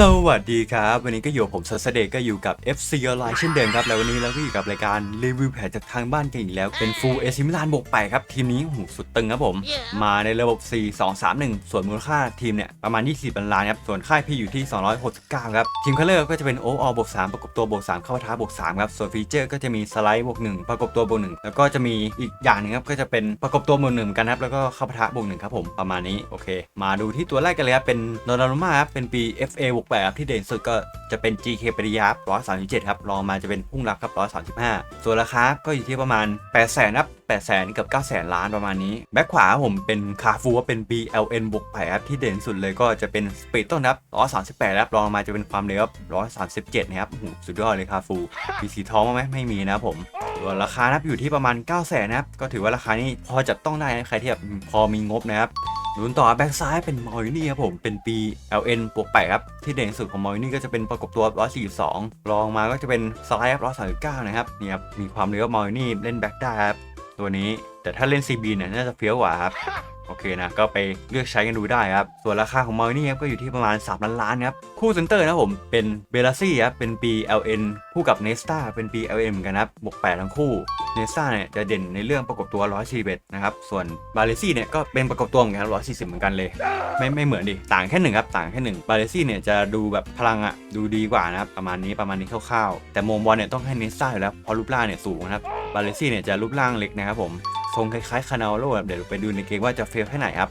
สวัสดีครับ วันนี้ก็อยู่กับผมซัสเดย์ก็อยู่กับ FC Online เช่นเดิมครับ แล้ววันนี้เราก็อยู่กับรายการรีวิวแผนจากทางบ้านกันอีกแล้ว เป็น Full AC Milan บวกไปครับ ทีมนี้หูสุดตึงครับผม มาในระบบ 4 2 3 1 ส่วนมูลค่าทีมเนี่ย ประมาณ 20ล้านครับ ส่วนค่ายพี่อยู่ที่ 269 ครับ ทีมคัลเลอร์ก็จะเป็นโอ r บวก3ประกบตัวบวก3เข้าปะทะบวก3ครับ ส่วนฟีเจอร์ก็จะมีสไลด์บวก1ประกบตัวบวก1แล้วก็จะมีอีกอย่างหนึงครับก็จะเป็นประกบตัวบวกหนึ่งเหมือนกันครับแล้วก็เข้าปะทะบวกหนึ่งครับผมประมาณนี้โอเค มาดูที่ตัวแรกกันเลยครับเป็นโนนารุมาครับเป็นปี FA บวกแบบที่เด่นสุดก็จะเป็น GK ปริยับ137 ครับรองมาจะเป็นพุ่งรับครับ 135 ส่วนราคาก็อยู่ที่ประมาณ 8 0 0 0 0ครับ8 0 0 0 0กับ9 0 0 0 0ล้านประมาณนี้แบ็คขวาผมเป็นคาฟูว่าเป็น BLN บวก8ครับที่เด่นสุดเลยก็จะเป็นสปีดต้นครับ138ครับรองมาจะเป็นความเร็วครับ137นะครับโอ้โหสุดยอดเลยคาฟูมีสีทองไหมไม่มีนะครับผมส่วนราคานะครับอยู่ที่ประมาณ 9 0 0 0 0นนะครับก็ถือว่าราคานี้พอจับต้องได้นะใครที่แบบพอมีงบนะครับลุ้นต่อแบ็กซ้ายเป็นมอร์นี่ครับผมเป็นปี LN บวก8ครับที่เด่นสุดของมอร์นี่ก็จะเป็นประกบตัว 142 รองมาก็จะเป็นสไลด์ครับ139 นะครับนี่ครับมีความเร็วมอร์นี่เล่นแบ็กได้ครับ ตัวนี้แต่ถ้าเล่น CB เนี่ยน่าจะเฟี้ยวกว่าครับโอเคนะก็ไปเลือกใช้กันดูได้ครับ ส่วนราคาของมอร์นี่ครับก็อยู่ที่ประมาณ 3 ล้านล้านครับ คู่เซนเตอร์นะผมเป็นเบล a ซี่ครับเป็นปี LN คู่กับเนสตาเป็นปี LN เหมือนกันนะครับบวก8ทั้งคู่เนสตาเนี่ยจะเด่นในเรื่องประกบตัว 141 นะครับ ส่วนบาเลซี่เนี่ยก็เป็นประกบตัวเหมือนกัน140 เหมือนกันเลย ไม่ไม่เหมือนดิ ต่างแค่หนึ่งครับต่างแค่หนึ่งบาเลซี่เนี่ยจะดูแบบพลังอะดูดีกว่านะครับประมาณนี้ประมาณนี้คร่าวๆแต่โมงบอลเนี่ยต้องให้เนสตาอยู่แล้วเพราะรูปร่างเนี่ยสูงนะครับ บาเลซี่เนี่ยจะรูปร่างเล็กนะครับผมทรงคล้ายๆคานาโลเดี๋ยวเราไปดูในเกมว่าจะเฟลแค่ไหนครับ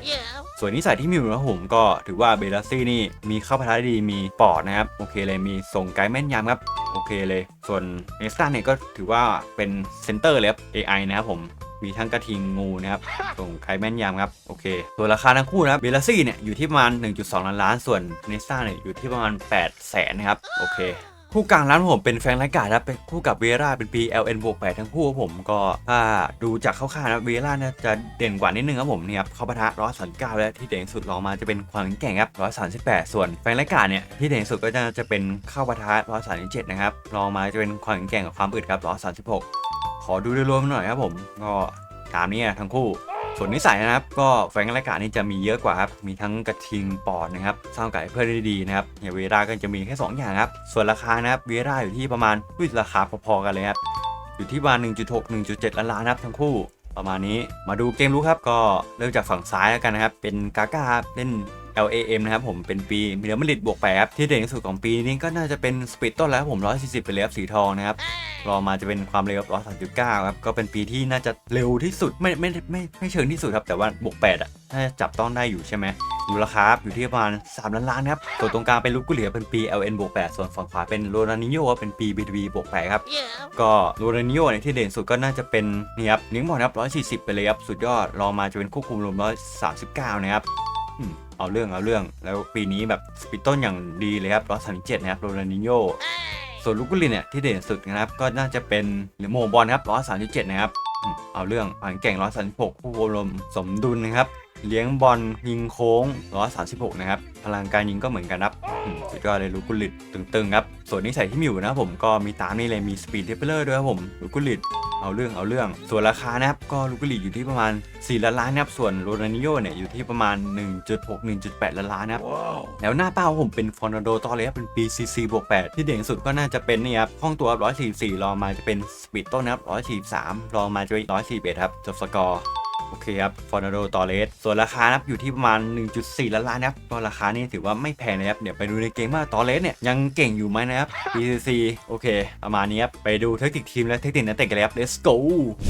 ส่วนนิสัยที่มีอยู่นะผมก็ถือว่าเบล a ซี่นี่มีเข้าพะทะได้ดีมีปอดนะครับ โอเคเลยมีส่งไกด์แม่นยำครับ โอเคเลย ส่วนเนสตาเนี่ยก็ถือว่าเป็นเซนเตอร์เลยครับ AI นะครับผมมีทั้งกระทิงงูนะครับ ส่งไกด์แม่นยำครับ โอเค ส่วนราคาทั้งคู่นะครับเบล a ซี่เนี่ยอยู่ที่ประมาณ 1.2 ล้านล้าน ส่วนเนสตาเนี่ยอยู่ที่ประมาณ8แสนนะครับ โอเค คู่กลางร้านผมเป็นแฟงไลกาดครับเป็นคู่กับเวราเป็นปี LN บวก8ทั้งคู่ครับผมก็ถ้าดูจากคร่าวๆนะเวราน่าจะเด่นกว่านิดนึงครับผมเนี่ยครับเข้าปะทะ139และที่เด่นสุดรองมาจะเป็นความแข็งครับ138ส่วนแฟงไลกาดเนี่ยที่เด่นสุดก็จะจะเป็นเข้าปะทะ137นะครับรองมาจะเป็นความแข็งกับความอึดครับ136ขอดูโดยรวมหน่อยครับผมก็ตามนี้นะทั้งคู่ ส่วนนิสัยนะครับ ก็แฟงและกานี่จะมีเยอะกว่าครับ มีทั้งกระทิงปอดนะครับสร้างไก่เพื่อได้ดีนะครับอย่างเวราก็จะมีแค่ 2 อย่างครับ ส่วนราคานะครับเวราอยู่ที่ประมาณด้วยราคาพอๆกันเลยครับ อยู่ที่ประมาณ 1.6 1.7 ล้านล้านนะครับทั้งคู่ประมาณนี้มาดูเกมรู้ครับก็เริ่มจากฝั่งซ้ายแล้วกันนะครับ เป็นกาก้าเล่น LAM นะครับผมเป็นปีมิเดอร์มาริดบวกแปดครับที่เด่นที่สุดของปีนี้ก็น่าจะเป็นสปีดต้นแล้วครับผม 140ไปเลยครับสีทองนะครับรองมาจะเป็นความเร็ว139ครับก็เป็นปีที่น่าจะเร็วที่สุดไม่ไม่ไม่ไม่เชิงที่สุดครับแต่ว่าบวก8อะน่าจะจับต้องได้อยู่ใช่ไหมมูลค่าอยู่ที่ประมาณ 3 ล้านล้านครับส่วนตรงกลางเป็นลูกกุเหลียเป็นปี LN บวก8ส่วนฝั่งขวาเป็นโรนันิโยเป็นปี BTB บวก8ครับ ก็โรนันิโยเนี่ยที่เด่นสุดก็น่าจะเป็นนี่ครับนิ้งบอลครับ140 ไปเลยครับ สุดยอดรองมาจะเป็นควบคุมรวม139 นะครับอืม เอาเรื่องเอาเรื่อง แล้วปีนี้แบบสปิดต้นอย่างดีเลยครับรอสันะครับโรนันิโยส่วนลูกกุลินเนี่ยที่เด่นสุดนะครับก็น่าจะเป็นหรือโมบอลครับรอสันะครับเอาเรื่องผ่านแก่งรอสันหกผู้รวมสมดุลนะครับ เลี้ยงบอลยิงโค้ง 136 นะครับ พลังการยิงก็เหมือนกันครับอืมสุดยอดเลยลูกกุลิตตึงๆครับ ส่วนนิสัยที่มีอยู่นะครับผมก็มีตามนี่เลยมีสปีดเทปเลอร์ด้วยครับผมลูกกุลิตเอาเรื่องเอาเรื่อง ส่วนราคานะครับก็ลูกกุลิตอยู่ที่ประมาณ 4 ล้านล้านนะครับส่วนโรนันิโยเนี่ยอยู่ที่ประมาณ 1.6 1.8 ล้านล้านนะครับ แล้วหน้าเป้าผมเป็นฟอร์นาโดตอเลยครับเป็น BCC บวก8ที่เด่นสุดก็น่าจะเป็นนี่ครับห้องตัว144รองมาจะเป็นสปีดต้นนะครับ143รองมาจะเป็น141ครับจบสกอร์ โอเคครับฟอร์นาโดตอเลสส่วนราคานะครับอยู่ที่ประมาณ 1.4 ล้านล้านนะครับก็ราคานี่ถือว่าไม่แพงนะครับเดี๋ยวไปดูในเกมว่าตอเลสเนี่ยยังเก่งอยู่ไหมนะครับ BCC โอเค ประมาณนี้ครับไปดูเทคนิคทีมและเทคนิคนักเตะกันเลยครับ let's go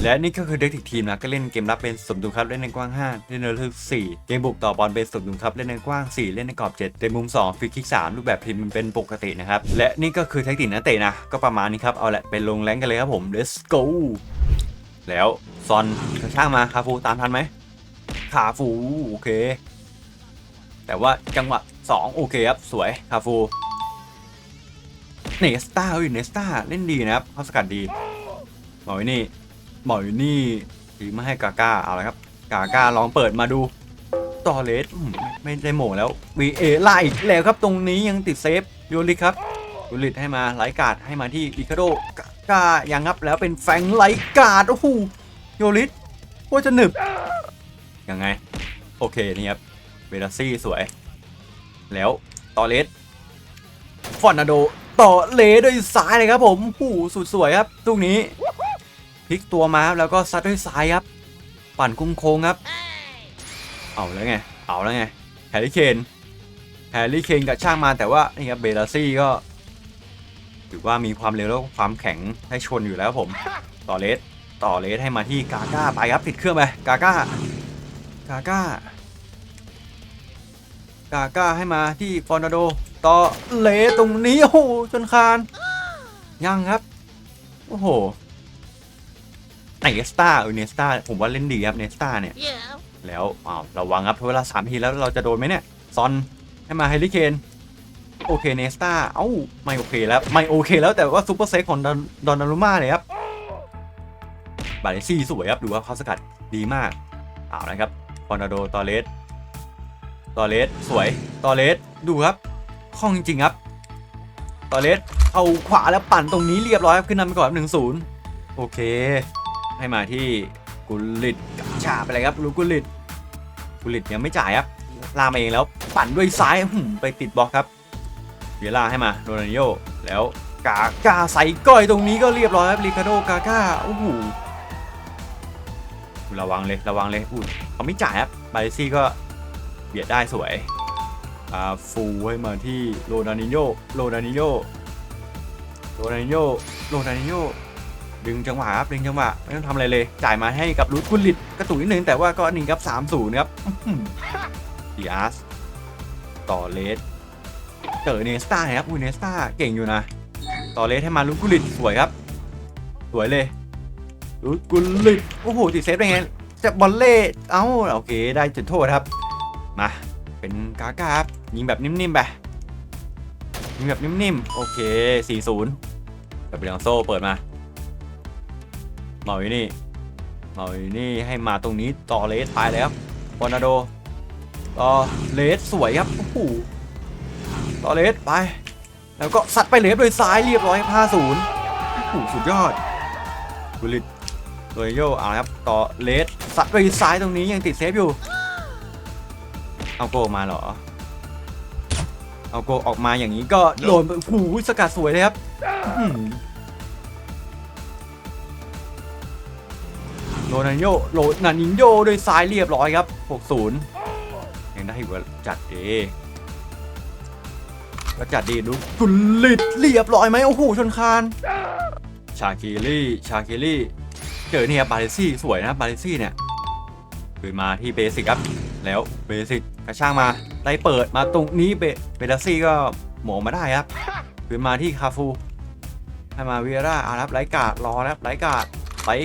และนี่ก็คือเทคนิคทีมนะก็เล่นเกมรับเป็นสมดุลครับเล่นในกว้าง 5 เล่นในลึก4เกมบุกต่อบอลเป็นสมดุลครับเล่นในกว้าง 4 เล่นในกรอบ7ในมุม 2ฟรีคิก 3 รูปแบบทีมมันเป็นปกตินะครับและนี่ก็คือเทคนิคนักเตะนะก็ประมาณนี้ครับเอาแหละไปลงแรงกันเลยครับผม let's go แล้ว ซอนช่างมาคาฟูตามทันไหมคาฟูโอเค แต่ว่าจังหวะ2โอเคครับ สวยคาฟูเนสตาเฮ้ยเนสตาเล่นดีนะครับเขาสกัดดีหมอยนี่หมอยนี่ทีมาให้กาก้าเอาละครับ กาก้าลองเปิดมาดูตอเลสไม่ไม่ได้โหมแล้ว VA ไล่อีกแล้วครับตรงนี้ยังติดเซฟโยลิครับโยลิให้มาไลกาดให้มาที่อิคาโดกาก้ายังครับแล้วเป็นแฟงไลกาดโอ้โห โยลิโคตรจะหนึบยังไง โอเค นี่ครับ เวลาซี่สวย แล้วตอเลสฟอนนาโดต่อเลด้วยซ้ายเลยครับผมหูสุดสวยครับลูกนี้พลิกตัวมาแล้วก็ซัดด้วยซ้ายครับ ปั่นคุ้งโค้งครับ เอาแล้วไง เอาแล้วไงแฮร์รี่เคนแฮร์รี่เคนกับช่างมาแต่ว่านี่ครับเบลาซี่ก็ ถือว่ามีความเร็วแล้วความแข็งให้ชนอยู่แล้วผม ต่อเลส ต่อเลสให้มาที่กาก้าไปครับติดเครื่องไปกาก้ากาก้ากาก้าให้มาที่ฟอร์นาโดต่อเลสตรงนี้โอ้โหจนคานยังครับโอ้โหไอเนสตาเออเนสตาผมว่าเล่นดีครับเนสตาเนี่ย Yeah. แล้วอ้าวระวังครับเวลาสามทีแล้วเราจะโดนไหมเนี่ยซอนให้มาเฮลิเคนโอเคเนสตาเอ้าไม่โอเคแล้วไม่โอเคแล้วแต่ว่าซูเปอร์เซฟของดอนดอนนารุมาเลยครับ บาเลซี่สวยครับ ดูว่าเขาสกัดดีมากเอาละครับฟอนาโดตอเลสตอเลสสวยตอเลสดูครับคล่องจริงๆครับตอเลสเอาขวาแล้วปั่นตรงนี้เรียบร้อยครับขึ้นนำไปก่อนหนึ่งศูนย์โอเค ให้มาที่กุลิตกับชาไปเลยครับลูกุลิตกุลิตยังไม่จ่ายครับลามาเองแล้วปั่นด้วยซ้ายหืมไปติดบล็อกครับเวลาให้มาโรนัลโยแล้วกากาใส่ก้อยตรงนี้ก็เรียบร้อยครับริคาโดกากาโอ้โห ระวังเลยระวังเลยอุ้ยเขาไม่จ่ายครับบาเลซี่ก็เบียดได้สวยอ่าฟูให้มาที่โรนัลโยโรนัลโยโรนัลโยโรนัลโยดึงจังหวะครับดึงจังหวะไม่ต้องทำอะไรเลย จ่ายมาให้กับรูทกุลิตกระตุกนิดนึงแต่ว่าก็หนึ่งกับสามศูนย์ครับดีอาร์สต่อเลสเจอเนสตาครับอุ้ยเนสตาเก่งอยู่นะ ต่อเลสให้มารูทกุลิตสวยครับ สวยเลย กุลิตโอ้โหติดเซฟได้ไงจะบอลเล่เอ้าโอเคได้จุดโทษครับ มาเป็นกากาครับยิงแบบนิ่มๆไปยิงแบบนิ่มๆโอเค 4-0กับเบลองโซ่เปิดมาเมาอยู่นี่เมาอยู่นี่ให้มาตรงนี้ต่อเลสไปแล้วฟอร์นาโดต่อเลสสวยครับโอ้โหต่อเลสไป แล้วก็สัดไปเลสโดยซ้ายเรียบร้อย5 0โอ้โหสุดยอดบุลิต โดยโยเอาละครับ ต่อเลสสัดไปซ้ายตรงนี้ยังติดเซฟอยู่ เอาโกมาเหรอ เอาโกออกมาอย่างนี้ก็โดนโอ้โหสกัดสวยเลยครับโรนันโยโรนันโยโดยซ้ายเรียบร้อยครับ 60 ยังได้อยู่ว่าจัดดีก็จัดดีดูกุลิตเรียบร้อยไหมโอ้โหชนคาน ชาคิลี่ ชาคิลี่ เจอเนี่ยบาเลซี่สวยนะบาเลซี่เนี่ยคืนมาที่เบสิกครับ แล้วเบสิกกระช่างมาได้เปิดมาตรงนี้เบเบลซี่ก็หมงมาได้ครับคืนมาที่คาฟูให้มาเวียร่าอารับไร้กาดรอครับไร้กาดไร้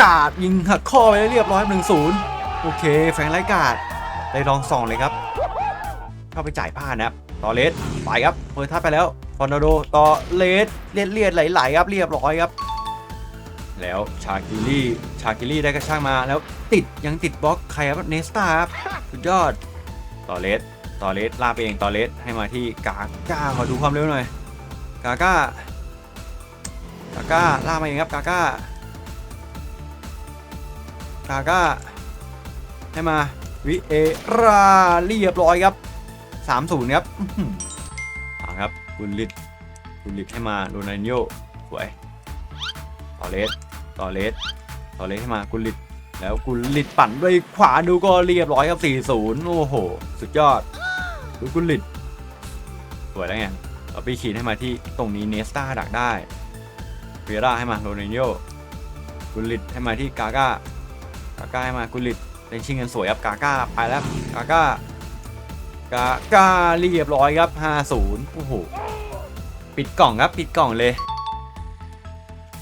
กาดยิงหักข้อไปได้เรียบร้อยหนึ่งศูนย์โอเค แฟงไร้กาดได้ลองส่องเลยครับ เข้าไปจ่ายผ้านะครับต่อเลสไปครับเปิดทับไปแล้วฟอนโดต่อเลสเลียดเลียดไหลๆครับเรียบร้อยครับ แล้วชาคิลี่ชาคิลี่ได้กระช่างมาแล้วติดยังติดบล็อกใครครับเนสตาครับสุดยอดต่อเลสต่อเลสลาไปเองต่อเลสให้มาที่กาก้าขอดูความเร็วหน่อยกาก้ากาก้าลามาเองครับกาก้ากาก้าให้มาวิเอราเรียบร้อยครับ3-0ครับอื้อหือเอาครับกุลลิตกุลลิตให้มาโรนัลโยสวยต่อเลส ต่อเลสต่อเลสให้มากุลิตแล้วกุลิตปั่นด้วยขวาดูก็เรียบร้อยครับ 4-0 โอ้โห สุดยอดดูกุลิตสวยแล้วไงเอาไปขีดให้มาที่ตรงนี้เนสตาดักได้เวียร่าให้มาโรนัลโยกุลิตให้มาที่กาก้ากาก้าให้มากุลิตเป็นชิงเงินสวยครับกาก้าไปแล้วกาก้ากาก้าเรียบร้อยครับ 50 โอ้โห ปิดกล่องครับ ปิดกล่องเลย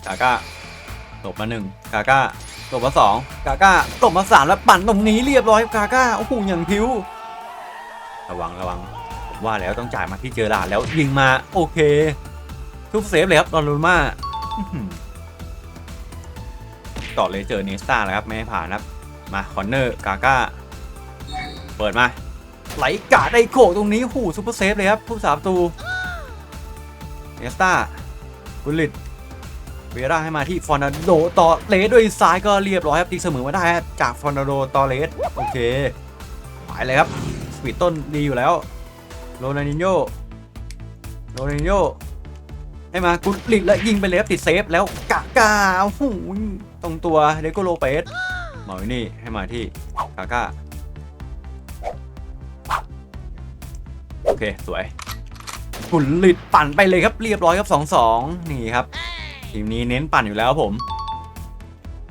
กาก้า ตบมาหนึ่งกาก้าตบมาสองกาก้าตบมาสามแล้วปั่นตรงนี้เรียบร้อยกาก้าโอ้โหอย่างพิวระวังระวังผมว่าแล้วต้องจ่ายมาที่เจอราแล้วยิงมาโอเค ทุบเซฟเลยครับดอนลูมาอื้อหือต่อเลยเจอเนสตาแล้วครับไม่ให้ผ่านครับ มาคอนเนอร์กาก้าเปิดมาไหลกาดไอโขตรงนี้หูซูเปอร์เซฟเลยครับผู้สาประตูเนสตาบุลิต เวราให้มาที่ฟอนาโดต่อเลสด้วยซ้ายก็เรียบร้อยครับตีเสมอมาได้จากฟอนาโดต่อเลสโอเคไปเลยครับสปีดต้นดีอยู่แล้วโรนินโยโรนินโญ่ให้มากุลิดแล้วยิงไปเลยครับติดเซฟแล้วกากาโอ้โหตรงตัวเดโกโลเปสมาไว้นี่ให้มาที่กากาโอเคสวยกุลิดปั่นไปเลยครับเรียบร้อยครับ 2-2 นี่ครับ ทีมนี้เน้นปั่นอยู่แล้วผม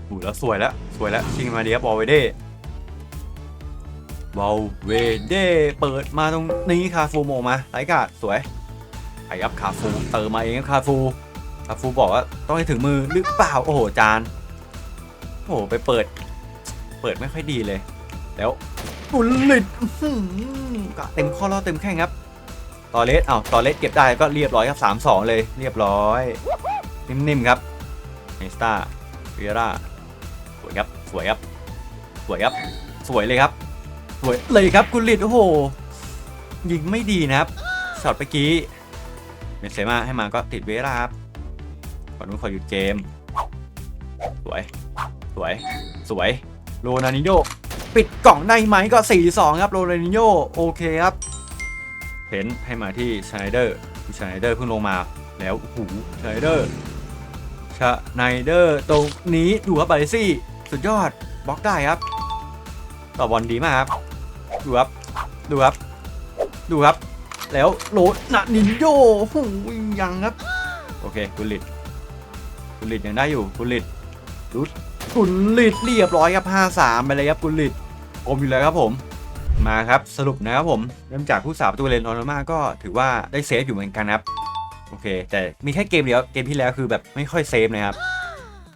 อู้แล้วสวยแล้วสวยแล้วชิงมาเดีครับบอลเวเด้บอลเวเด้เปิดมาตรงนี้คาฟูโมมาไรกาดสวยไปครับคาฟูเติมมาเองครับคาฟูคาฟูบอกว่าต้องให้ถึงมือหรือเปล่าโอ้โหจานโอ้โหไปเปิด เปิดไม่ค่อยดีเลย แล้วกุลิดอื้อหือกะเต็มข้อล่อเต็มแข้งครับ ตอเลสเอ้าตอเลสเก็บได้ก็เรียบร้อยครับสามสองเลย เรียบร้อย นิ่มๆครับเนสตาเวียร่าสวยครับ สวยครับ สวยครับ สวยเลยครับ สวยเลยครับกุลิตโอ้โห ยิงไม่ดีนะครับช็อตเมื่อกี้เมนเซมาให้มาก็ติดเวร่าครับก่อนนู้นขอหยุดเกม สวย สวย สวย โรนัลดิโญปิดกล่องได้ไหมก็ 4-2 ครับ โรนัลดิโญโอเคครับเพ้นให้มาที่ชไนเดอร์ชไนเดอร์เพิ่งลงมาแล้วโอ้โหชไนเดอร์ ไนเดอร์ตรงนี้ดูครับบาเลซี่ สุดยอดบล็อกได้ครับ ต่อบอลดีมากครับ ดูครับ ดูครับ ดูครับ แล้วโรนัลดินโญโอ้ยังครับ โอเคกุลิตกุลิตยังได้อยู่กุลิตรุดกุลิตเรียบร้อยครับ 5-3 ไปเลยครับกุลิตอมอยู่แล้วครับผมมาครับ สรุปนะครับผม เริ่มจากผู้สาประตูเลนออร์มาก็ถือว่าได้เซฟอยู่เหมือนกันครับ โอเค แต่มีแค่เกมเดียวเกมที่แล้วคือแบบไม่ค่อยเซฟนะครับ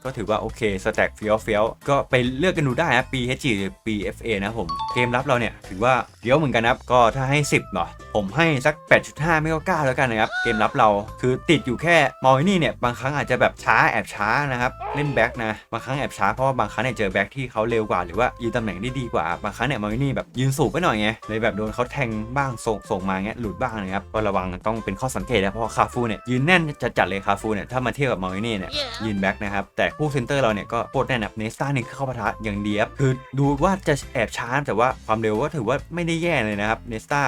ก็ถือว่าโอเคสแต็กเฟี้ยวเฟี้ยวก็ไปเลือกกันดูได้นะ PHG หรือ PFA นะครับผม เกมรับเราเนี่ยถือว่าเฟี้ยวเหมือนกันนะครับ ก็ถ้าให้ 10เนาะผมให้สัก 8.5 ไม่ก็9แล้วกันนะครับ เกมรับเราคือติดอยู่แค่มอลนี่เนี่ยบางครั้งอาจจะแบบช้าแอบช้านะครับ เล่นแบ็กนะบางครั้งแอบช้าเพราะว่าบางครั้งเนี่ยเจอแบ็กที่เขาเร็วกว่าหรือว่ายืนตำแหน่งได้ดีกว่าบางครั้งเนี่ยมอลนี่แบบยืนสูงไปหน่อยไงเลยแบบโดนเขาแทงบ้างส่งส่งมาเงี้ยหลุดบ้างนะครับก็ระวังต้องเป็นข้อสังเกตนะเพราะว่าคาฟูเนี่ยยืนแน่นจัดจัดๆเลยคาฟูเนี่ยถ้ามาเทียบกับมอลนี่เนี่ยยืนแบ็กนะครับแต่คู่เซนเตอร์เราเนี่ยก็โคตรแน่นนะเนสตาเนี่ยเข้าปะทะอย่างเดียบคือดูว่าจะแอบช้าแต่ว่าความเร็วก็ถือว่าไม่ได้แย่เลยนะครับเนสตา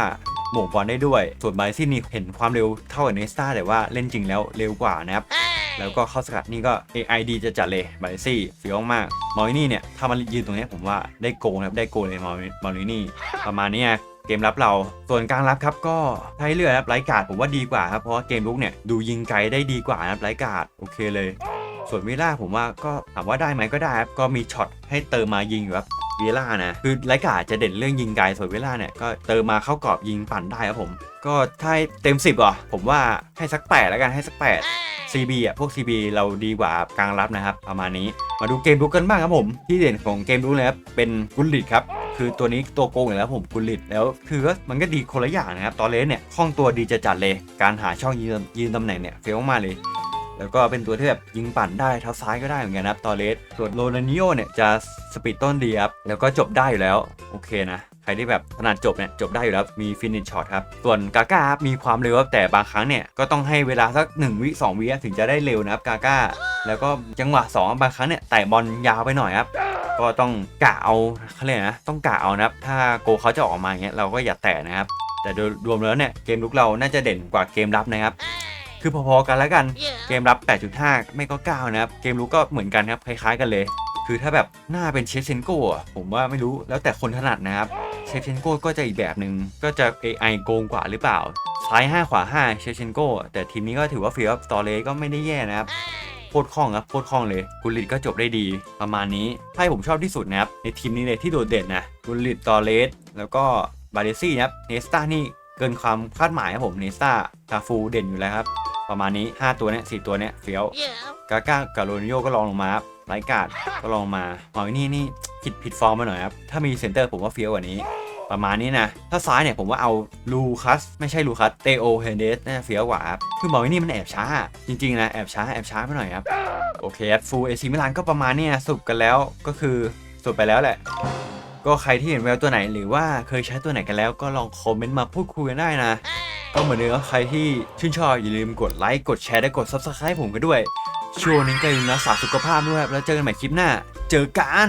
หม่งบอลได้ด้วย ส่วนไบซี่นี่เห็นความเร็วเท่ากับเนสตาแต่ว่าเล่นจริงแล้วเร็วกว่านะครับแล้วก็เข้าสกัดนี่ก็ AI ดีจะจัดเลยไบซี่เฟี้ยวมากมอรินี่เนี่ยถ้ามันยืนตรงนี้ผมว่าได้โกงนะครับได้โกงเลยมอริมอรินี่ประมาณนี้เกมรับเรา ส่วนกลางรับครับก็ให้เลือครับไร้กาดผมว่าดีกว่าครับเพราะว่าเกมลุกเนี่ยดูยิงไกลได้ดีกว่านะครับไร้กาดโอเคเลย ส่วนวิล่าผมว่าก็ถามว่าได้ไหมก็ได้ครับก็มีช็อตให้เติมมายิงอยู่ครับวิล่านะคือไลกาจะเด่นเรื่องยิงไกลส่วนวิล่าเนี่ยก็เติมมาเข้ากรอบยิงปั่นได้ครับผม ก็ถ้าให้เต็ม 10อะผมว่าให้สัก8แล้วกันให้สัก8 CB อะพวก CB เราดีกว่ากลางรับนะครับประมาณนี้มาดูเกมลุกกันบ้างครับผม ที่เด่นของเกมลุกเลยครับเป็นกุลลิตครับคือตัวนี้ตัวโกงอยู่แล้วผมกุลลิตแล้วคือก็มันก็ดีคนละอย่างนะครับตอนเลนเนี่ยคล่องตัวดีจะจัดเลยการหาช่องยืนยืนตำแหน่งเนี่ยเฟี้ยวมากเลย แล้วก็เป็นตัวที่แบบยิงปั่นได้เท้าซ้ายก็ได้เหมือนกันนะครับตอเลสส่วนโรนัลดิโอเนี่ยจะสปีดต้นดีครับแล้วก็จบได้อยู่แล้วโอเคนะใครที่แบบถนัดจบเนี่ยจบได้อยู่แล้วมีฟินิชช็อตครับส่วนกาก้ารับมีความเร็วแต่บางครั้งเนี่ยก็ต้องให้เวลาสัก1วิ2วิถึงจะได้เร็วนะครับกาก้าแล้วก็จังหวะ2บางครั้งเนี่ยแต่บอลยาวไปหน่อยครับก็ต้องกะเอาเขาเรียกนะต้องกะเอานะครับ ถ้าโกเขาจะออกมาอย่างเงี้ยเราก็อย่าแตะนะครับ แต่โดยรวมแล้วเนี่ยเกมลุกเราน่าจะเด่นกว่าเกมรับนะครับ คือพอๆกันแล้วกัน เกมรับ 8.5 ไม่ก็ 9 นะครับ เกมรู้ก็เหมือนกันครับ คล้ายๆกันเลย คือถ้าแบบหน้าเป็นเชฟเชนโก้อะผมว่าไม่รู้แล้วแต่คนถนัดนะครับ เชฟเชนโก้ก็จะอีกแบบหนึ่งก็จะ AI โกงกว่าหรือเปล่า ซ้าย 5 ขวา 5 เชฟเชนโก้แต่ทีมนี้ก็ถือว่าฟีลตอเลก็ไม่ได้แย่นะครับโคตรคล่องครับโคตรคล่องเลยกุลิตก็จบได้ดี ประมาณนี้ไพ่ผมชอบที่สุดนะครับในทีมนี้เลยที่โดดเด่นนะกุลิตตอเลสแล้วก็บาเลซี่นะครับเนสตานี่เกินความคาดหมายครับผมเนสตาคาฟูเด่นอยู่แล้วครับ ประมาณนี้ 5 ตัวเนี้ย4ตัวเนี้ยเฟี้ยวกาก้ากับโรนิโยก็ลองลงมาครับไลการ์ดก็ลองมาหมอนี่นี่ผิดผิดฟอร์มมาหน่อยครับ ถ้ามีเซนเตอร์ผมว่าเฟี้ยวกว่านี้ ประมาณนี้นะ ถ้าซ้ายเนี่ยผมว่าเอาลูคัส ไม่ใช่ลูคัสเตโอเฮเดสน่าจะเฟี้ยวกว่าครับคือหมอนี่มันแอบช้า จริงๆนะแอบช้าแอบช้าไปหน่อยครับ โอเคครับฟูเอซิมิลานก็ประมาณนี้นะสรุปกันแล้วก็คือสรุปไปแล้วแหละก็ใครที่เห็นแววตัวไหนหรือว่าเคยใช้ตัวไหนกันแล้วก็ลองคอมเมนต์มาพูดคุยกันได้นะ ก็เหมือนเดิมใครที่ชื่นชอบอย่าลืมกดไลค์กดแชร์และกด Subscribe ผมกันด้วยช่วงนี้ก็อย่าลืมรักษาสุขภาพด้วยครับแล้วเจอกันใหม่คลิปหน้า เจอกัน